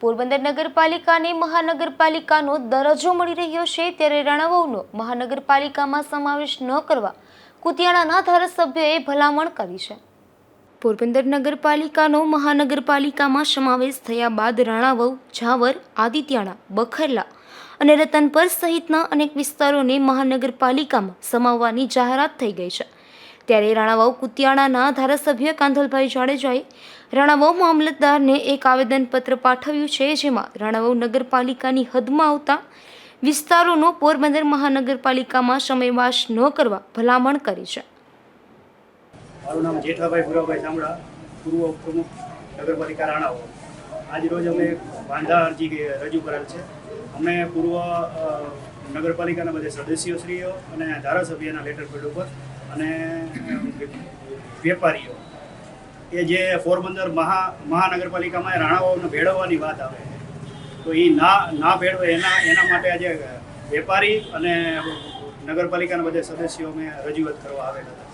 પોરબંદર નગરપાલિકાને મહાનગરપાલિકાનો દરજ્જો મળી રહ્યો છે ત્યારે રણાવવનો મહાનગરપાલિકામાં સમાવેશ ન કરવા કુતિયાણાના ધારાસભ્યએ ભલામણ કરી છે. પોરબંદર નગરપાલિકાનો મહાનગરપાલિકામાં સમાવેશ થયા બાદ રાણાવવ, ઝાવર, આદિત્યાણા, બખરલા અને રતનપર સહિતના અનેક વિસ્તારોને મહાનગરપાલિકામાં સમાવવાની જાહેરાત થઈ ગઈ છે. ત્યારે રાણાવાવ કુતિયાણાના ધારાસભ્ય કાંધલભાઈ જાડેજાએ રાણાવાવ મામલતદારને એક આવેદનપત્ર પાઠવ્યું છે, જેમાં રાણાવાવ નગરપાલિકાની હદમાં આવતા વિસ્તારોનો પોરબંદર મહાનગરપાલિકામાં સમયવાસ ન કરવા ભલામણ કરી છે. મારું નામ જેઠાભાઈ ભુરાભાઈ ચામડા, પૂર્વ પ્રમુખ નગરપાલિકા રાણાઓ આજ રોજ અમે વાંધા અરજી રજૂ કરેલ છે. અમે પૂર્વ નગરપાલિકાના બધા સદસ્યશ્રીઓ અને ધારાસભ્યના લેટર પેડ ઉપર અને વેપારીઓ. એ જે પોરબંદર મહા, મહાનગરપાલિકામાં રાણાઓને ભેળવવાની વાત આવે તો એ ના ના ભેળવે, એના એના માટે આજે વેપારી અને નગરપાલિકાના બધા સદસ્યો અમે રજૂઆત કરવા આવેલા હતા.